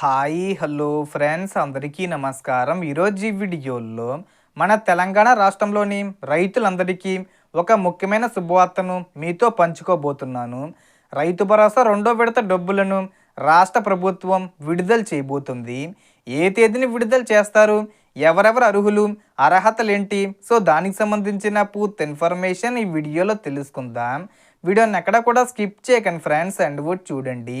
Hi hello friends అందరికీ నమస్కారం. ఈరోజు ఈ వీడియోలో మన తెలంగాణ రాష్ట్రంలోని రైతులందరికీ ఒక ముఖ్యమైన శుభవార్తను మీతో పంచుకోబోతున్నాను. రైతు భరోసా రెండో విడత డబ్బులను రాష్ట్ర ప్రభుత్వం విడుదల చేయబోతుంది. ఏ తేదీని విడుదల చేస్తారు? ఎవరెవరు అర్హులు? అర్హతలేంటి? సో దానికి సంబంధించిన పూర్తి ఇన్ఫర్మేషన్ ఈ వీడియోలో తెలుసుకుందాం. వీడియోని ఎక్కడ కూడా స్కిప్ చేయకండి ఫ్రెండ్స్ అండ్ కూడా చూడండి.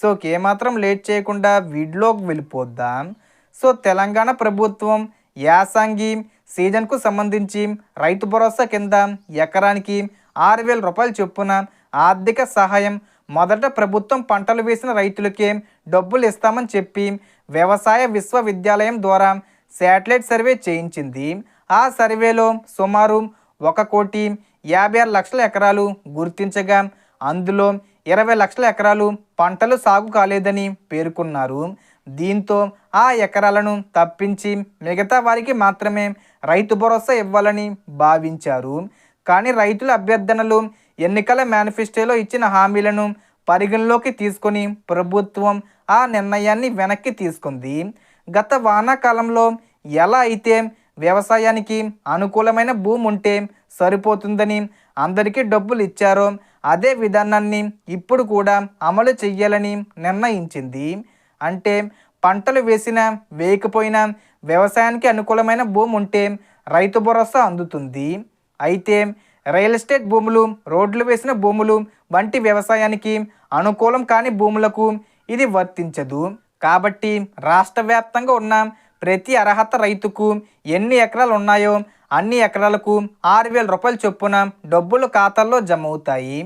సో ఏమాత్రం లేట్ చేయకుండా వీడిలోకి వెళ్ళిపోద్దాం? సో తెలంగాణ ప్రభుత్వం యాసంగి సీజన్కు సంబంధించి రైతు భరోసా కింద ఎకరానికి ఆరు వేల రూపాయల చొప్పున ఆర్థిక సహాయం మొదట ప్రభుత్వం పంటలు వేసిన రైతులకే డబ్బులు ఇస్తామని చెప్పి వ్యవసాయ విశ్వవిద్యాలయం ద్వారా శాటిలైట్ సర్వే చేయించింది. ఆ సర్వేలో సుమారు ఒక కోటి యాభై ఆరు లక్షల ఎకరాలు గుర్తించగా అందులో ఇరవై లక్షల ఎకరాలు పంటలు సాగు కాలేదని పేర్కొన్నారు. దీంతో ఆ ఎకరాలను తప్పించి మిగతా వారికి మాత్రమే రైతు భరోసా ఇవ్వాలని భావించారు. కానీ రైతుల అభ్యర్థనలు ఎన్నికల మేనిఫెస్టోలో ఇచ్చిన హామీలను పరిగణలోకి తీసుకొని ప్రభుత్వం ఆ నిర్ణయాన్ని వెనక్కి తీసుకుంది. గత వానాకాలంలో ఎలా అయితే వ్యవసాయానికి అనుకూలమైన భూమి ఉంటే సరిపోతుందని అందరికీ డబ్బులు ఇచ్చారో అదే విధానాన్ని ఇప్పుడు కూడా అమలు చెయ్యాలని నిర్ణయించింది. అంటే పంటలు వేసినా వేయకపోయినా వ్యవసాయానికి అనుకూలమైన భూమి ఉంటే రైతు భరోసా అందుతుంది. అయితే రియల్ ఎస్టేట్ భూములు రోడ్లు వేసిన భూములు వంటి వ్యవసాయానికి అనుకూలం కాని భూములకు ఇది వర్తించదు. కాబట్టి రాష్ట్ర వ్యాప్తంగా ఉన్న ప్రతి అర్హత రైతుకు ఎన్ని ఎకరాలు ఉన్నాయో అన్ని ఎకరాలకు ఆరు వేల రూపాయల చొప్పున డబ్బులు ఖాతాల్లో జమ అవుతాయి.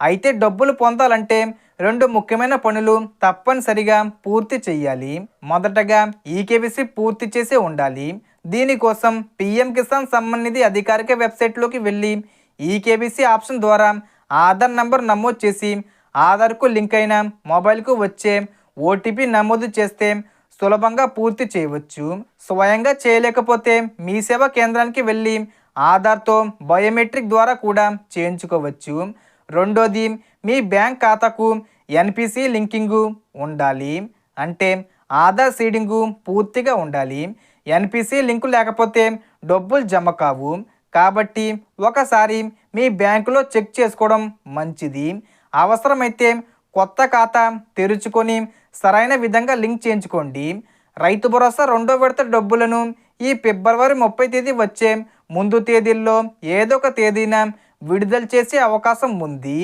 అయితే డబ్బులు పొందాలంటే రెండు ముఖ్యమైన పనులు తప్పనిసరిగా పూర్తి చేయాలి. మొదటగా ఈకేబీసీ పూర్తి చేసి ఉండాలి. దీనికోసం పిఎం కిసాన్ సమ్మాన్ అధికారిక వెబ్సైట్లోకి వెళ్ళి ఈకేబీసీ ఆప్షన్ ద్వారా ఆధార్ నంబర్ నమోదు చేసి ఆధార్కు లింక్ అయిన మొబైల్కు వచ్చే ఓటీపీ నమోదు చేస్తే సులభంగా పూర్తి చేయవచ్చు. స్వయంగా చేయలేకపోతే మీ సేవా కేంద్రానికి వెళ్ళి ఆధార్తో బయోమెట్రిక్ ద్వారా కూడా చేయించుకోవచ్చు. రెండోది మీ బ్యాంక్ ఖాతాకు ఎన్పిసి లింకింగు ఉండాలి. అంటే ఆధార్ సీడింగు పూర్తిగా ఉండాలి. ఎన్పిసి లింకు లేకపోతే డబ్బులు జమ కావు. కాబట్టి ఒకసారి మీ బ్యాంకులో చెక్ చేసుకోవడం మంచిది. అవసరమైతే కొత్త ఖాతా తెరుచుకొని సరైన విధంగా లింక్ చేయించుకోండి. రైతు భరోసా రెండో విడత డబ్బులను ఈ ఫిబ్రవరి ముప్పై తేదీ వచ్చే ముందు తేదీల్లో ఏదో ఒక తేదీన విడుదల చేసే అవకాశం ఉంది.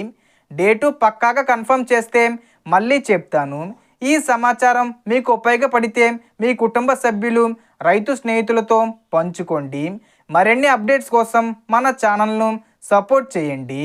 డేటు పక్కాగా కన్ఫర్మ్ చేస్తే మళ్ళీ చెప్తాను. ఈ సమాచారం మీకు ఉపయోగపడితే మీ కుటుంబ సభ్యులు రైతు స్నేహితులతో పంచుకోండి. మరిన్ని అప్డేట్స్ కోసం మన ఛానల్ను సపోర్ట్ చేయండి.